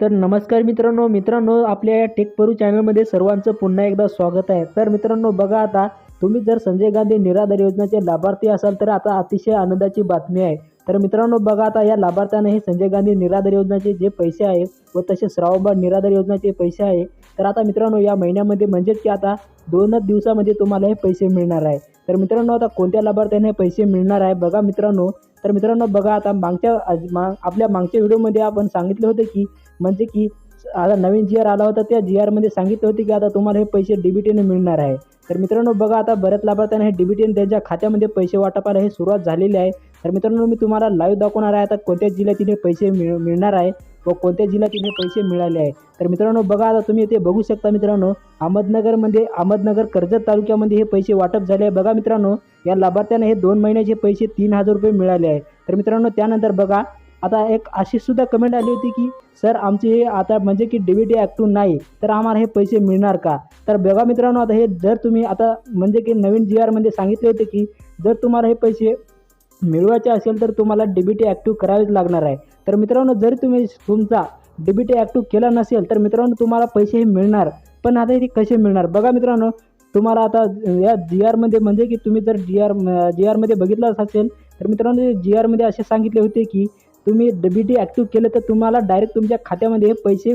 तर नमस्कार मित्रांनो मित्रांनो आपल्या या टेक परू चॅनलमध्ये सर्वांचं पुन्हा एकदा स्वागत आहे. तर मित्रांनो बघा आता तुम्ही जर संजय गांधी निराधार योजनेचे लाभार्थी असाल तर आता अतिशय आनंदाची बातमी आहे. तर मित्रांनो बघा आता या लाभार्थ्यांना हे संजय गांधी निराधार योजनेचे जे पैसे आहे व तसे श्रावबाळ निराधार योजनेचे पैसे आहे. तर आता मित्रांनो या महिन्यामध्ये म्हणजेच की आता दोनच दिवसामध्ये तुम्हाला हे पैसे मिळणार आहे. तर मित्रांनो आता कोणत्या लाभार्थ्यांना हे पैसे मिळणार आहे? बघा मित्रांनो तर मित्रांनो बघा आता मागच्या मा आपल्या मागच्या व्हिडिओमध्ये आपण सांगितलं होतं की म्हणजे की आता नवीन जी आर आला होता त्या जी आरमध्ये सांगितलं होते की आता तुम्हाला हे पैसे डीबीटीने मिळणार आहे. तर मित्रांनो बघा आता बऱ्याच लाभार्थ्यांना हे डीबीटीने त्यांच्या खात्यामध्ये पैसे वाटपाला हे सुरुवात झालेली आहे. तर मित्रांनो मी तुम्हाला लाईव्ह दाखवणार आहे आता कोणत्या जिल्ह्यात हे पैसे मिळ मिळणार आहे. व कोणत्या जिल्ह्यात हे पैसे मिळाले आहे तर मित्रांनो बघा आता तुम्ही इथे बघू शकता मित्रांनो अहमदनगरमध्ये अहमदनगर कर्जत तालुक्यामध्ये हे पैसे वाटप झाले आहे. बघा मित्रांनो या लाभार्थ्यांना हे दोन महिन्याचे पैसे तीन हजार रुपये मिळाले आहे. तर मित्रांनो त्यानंतर बघा आता एक अशीसुद्धा कमेंट आली होती की सर आमचे हे आता म्हणजे की डी बी ॲक्टिव्ह नाही तर आम्हाला हे पैसे मिळणार का? तर बघा मित्रांनो आता हे जर तुम्ही आता म्हणजे की नवीन जी आरमध्ये सांगितले होते की जर तुम्हाला हे पैसे मिळवायचे असेल तर तुम्हाला डीबीटी ॲक्टिव्ह करावेच लागणार आहे. तर मित्रांनो जर तुम्ही तुमचा डीबीटी ॲक्टिव्ह केला नसेल तर मित्रांनो तुम्हाला पैसेही मिळणार. पण आता हे कसे मिळणार? बघा मित्रांनो तुम्हाला आता या जी आरमध्ये म्हणजे की तुम्ही जर जी आर जी आरमध्ये बघितलंच असेल तर मित्रांनो जी आरमध्ये असे सांगितले होते की तुम्ही डीबीटी ॲक्टिव्ह केलं तर तुम्हाला डायरेक्ट तुमच्या खात्यामध्ये हे पैसे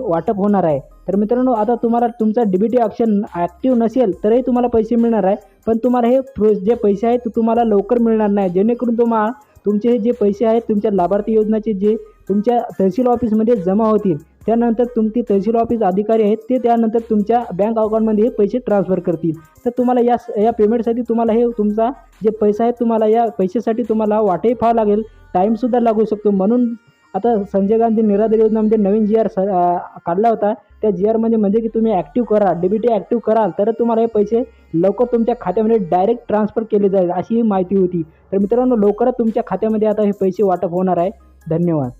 वाटप होणार आहे. तर मित्रांनो आता तुम्हाला तुमचा डी बी टी ॲक्टिव्ह नसेल तरीही तुम्हाला पैसे मिळणार आहे. पण तुम्हाला हे जे पैसे आहेत ते तुम्हाला लवकर मिळणार नाही. जेणेकरून तुम्हाला तुमचे हे जे पैसे आहेत तुमच्या लाभार्थी योजनेचे जे तुमच्या तहसील ऑफिसमध्ये जमा होतील त्यानंतर तुमचे तहसील ऑफिस अधिकारी आहेत ते त्यानंतर तुमच्या बँक अकाउंटमध्ये हे पैसे ट्रान्सफर करतील. तर तुम्हाला या या पेमेंटसाठी तुम्हाला हे तुमचा जे पैसा आहे तुम्हाला या पैशासाठी तुम्हाला वाटही फावं लागेल. टाईमसुद्धा लागू शकतो. म्हणून आता संजय गांधी निराधार म्हणजे नवीन जी आर स काढला होता. त्या जी आरमध्ये म्हणजे की तुम्ही ॲक्टिव्ह करा. डेबिटी ॲक्टिव्ह कराल तर तुम्हाला हे पैसे लवकर तुमच्या खात्यामध्ये डायरेक्ट ट्रान्सफर केले जाईल अशी ही माहिती होती. तर मित्रांनो लवकरच तुमच्या खात्यामध्ये आता हे पैसे वाटप होणार आहे. धन्यवाद.